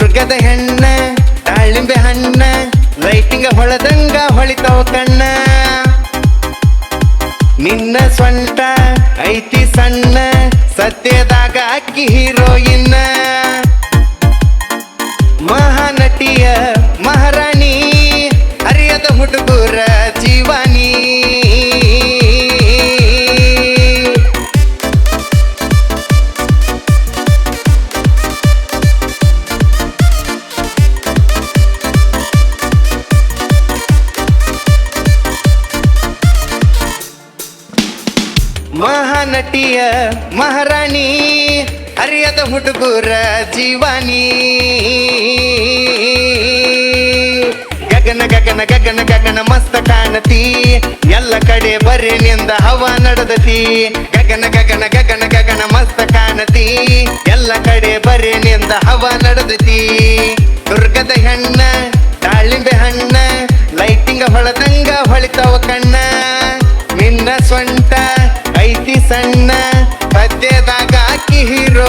ದುರ್ಗದ ಹೆಣ್ಣ, ದಾಳಿಂಬೆ ಹಣ್ಣ, ಲೈಟಿಂಗ ಹೊಳದಂಗ ಹೊಳಿತಾವ ಕಣ್ಣ. ನಿನ್ನ ಸ್ವಂಟ ಐತಿ ಸಣ್ಣ ಸತ್ಯದಾಗ ಅಕ್ಕಿ ಹೀರೋಯಿನ್ನ ಮಹಾನಟಿಯ ಮಹಾರಾಣಿ, ಅರಿಯದ ಹುಡುಗರ ಜೀವಾನಿ. ಗಗನ ಗಗನ ಗಗನ ಗಗನ ಮಸ್ತ ಕಾಣತಿ. ಎಲ್ಲ ಕಡೆ ಬರೀ ನಿಂದ ಹವ ನಡೆದತಿ. ಗಗನ ಗಗನ ಗಗನ ಗಗನ ಮಸ್ತ ಕಾಣತಿ. ಎಲ್ಲ ಕಡೆ ಬರೀ ನಿಂದ ಹವ ನಡೆದತಿ. ದುರ್ಗದ ಹೆಣ್ಣ, ದಾಳಿಂಬೆ ಹಣ್ಣ, ಲೈಟಿಂಗ ಹೊಳದಂಗ ಹೊಳಿತಾವ ಕಣ್ಣ.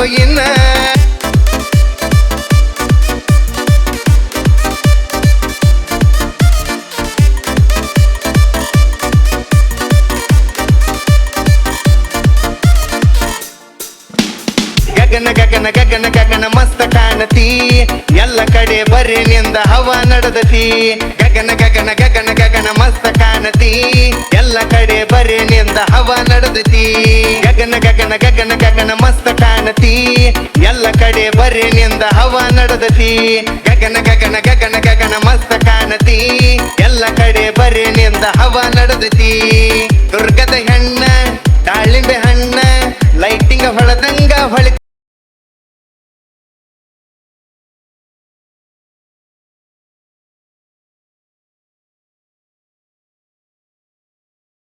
ಹೀರೋಯಿನ್ ಗಗನ ಗಗನ ಗಗನ ಗಗನ ಮಸ್ತ ಕಾಣತಿ. ಎಲ್ಲ ಕಡೆ ಬರೀ ನಿಂದ ಹವ ನಡೆದತಿ. ಗಗನ ಗಗನ ಗಗನ ಗಗನ ಮಸ್ತ ಕಾಣತಿ. ಎಲ್ಲ ಕಡೆ ಬರೀ ನಿಂದ ಹವ ನಡೆದತಿ. ಗಗನ ಗಗನ ಗಗನ ಮಸ್ತ ಕಾಣತಿ. ಎಲ್ಲ ಕಡೆ ಬರಿನಿಂದ ಹವ ನಡೆದತಿ. ಗಗನ ಗಗನ ಗಗನ ಗಗನ ಮಸ್ತ ಕಾಣತಿ. ಎಲ್ಲ ಕಡೆ ಬರಿನಿಂದ ಹವ ನಡೆದತಿ. ದುರ್ಗದ ಹೆಣ್ಣ ತಾಳಿಂಬೆ ಹಣ್ಣ ಲೈಟಿಂಗ್ ಹೊಳದ